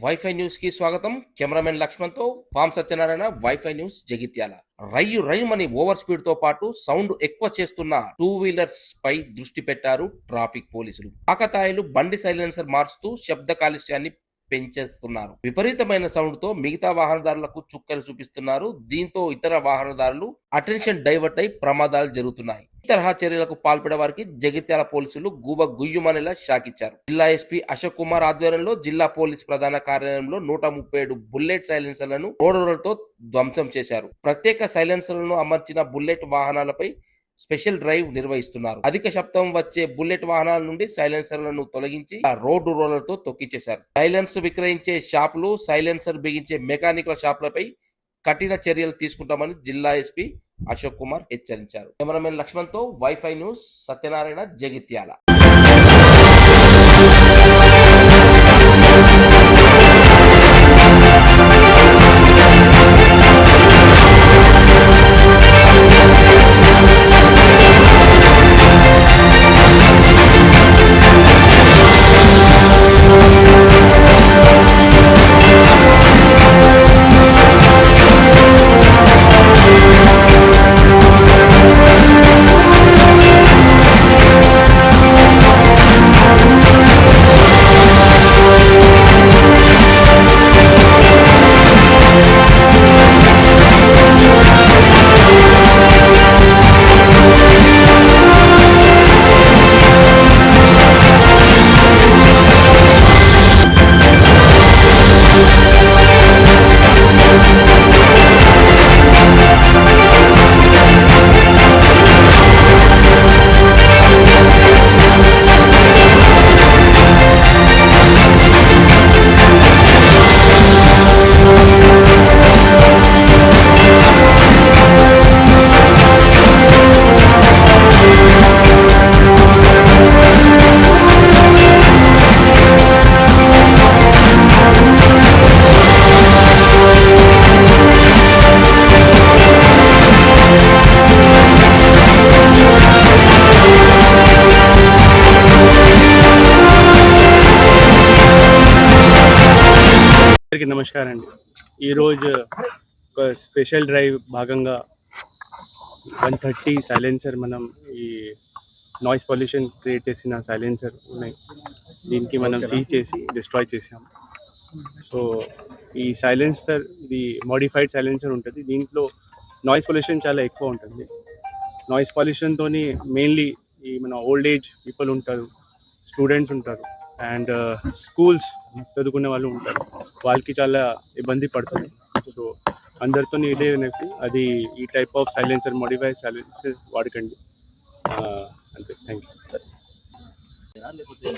Wifi న్యూస్కి స్వాగతం. Cameraman లక్ష్మణ్తో పామ్ సత్యనారాయణ వైఫై న్యూస్ జగిత్యాల. రయ్యు రయ్యమని ఓవర్ స్పీడ్తో పాటు సౌండ్ ఎక్కువ చేస్తున్న టూ వీలర్స్ పై దృష్టి పెట్టారు ట్రాఫిక్ పోలీసులు. ఆకతాయిలు బండి సైలెన్సర్ మార్చుతూ శబ్ద కాలుష్యాన్ని పెంచేస్తున్నారు. విపరీతమైన సౌండ్తో మిగతా వాహనదారులకు చుక్కలు చూపిస్తున్నారు. దీంతో ఇతర వాహనదారులు అటెన్షన్ డైవర్ట్ అయి ప్రమాదాలు జరుగుతున్నాయి. ఈ తరహా చర్యలకు పాల్పడే వారికి జగిత్యాల పోలీసులు గూబ గుయ్యుమనేలా షాకిచ్చారు. జిల్లా ఎస్పీ అశోక్ కుమార్ ఆధ్వర్యంలో జిల్లా పోలీస్ ప్రధాన కార్యాలయంలో నూట ముప్పై ఏడు బుల్లెట్ సైలెన్సర్లను రోడ్లతో ధ్వంసం చేశారు. ప్రత్యేక సైలెన్సర్లను అమర్చిన బుల్లెట్ వాహనాలపై స్పెషల్ డ్రైవ్ నిర్వహిస్తున్నారు. అధిక శబ్దం వచ్చే బుల్లెట్ వాహనాల నుండి సైలెన్సర్లను తొలగించి ఆ రోడ్డు రోలర్తో తొక్కిచ్చేశారు. సైలెన్స్ విక్రయించే షాపులు సైలెన్సర్ బిగించే మెకానికల్ షాపులపై కఠిన చర్యలు తీసుకుంటామని జిల్లా ఎస్పీ అశోక్ కుమార్ హెచ్చరించారు. కెమెరామెన్ లక్ష్మణ్తో వైఫై న్యూస్ సత్యనారాయణ జగిత్యాల. అందరికీ నమస్కారం అండి ఈరోజు ఒక స్పెషల్ డ్రైవ్ భాగంగా వన్ థర్టీ సైలెన్సర్ మనం ఈ నాయిస్ పొల్యూషన్ క్రియేట్ చేసిన సైలెన్సర్ ఉన్నాయి. దీనికి మనం సీజ్ చేసి డిస్ట్రాయ్ చేసాం. సో ఈ సైలెన్సర్ ఇది మోడిఫైడ్ సైలెన్సర్ ఉంటుంది. దీంట్లో నాయిస్ పొల్యూషన్ చాలా ఎక్కువ ఉంటుంది. నాయిస్ పొల్యూషన్తో మెయిన్లీ ఈ మన ఓల్డ్ ఏజ్ పీపుల్ ఉంటారు స్టూడెంట్స్ ఉంటారు అండ్ స్కూల్స్ చదువుకునే వాళ్ళు ఉంటారు. వాళ్ళకి చాలా ఇబ్బంది పడుతుంది. సో అందరితో ఇదే వినప్పి అది ఈ type of silencer modify silencer వాడకండి. అంతే. థ్యాంక్ యూ లేకపోతే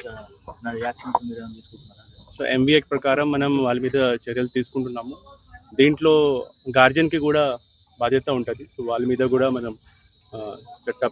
సో ఎంబీఏ ప్రకారం మనం వాళ్ళ మీద చర్యలు తీసుకుంటున్నాము. దీంట్లో గార్జియన్కి కూడా బాధ్యత ఉంటుంది. సో వాళ్ళ మీద కూడా మనం చట్ట